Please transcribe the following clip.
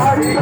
ஆடி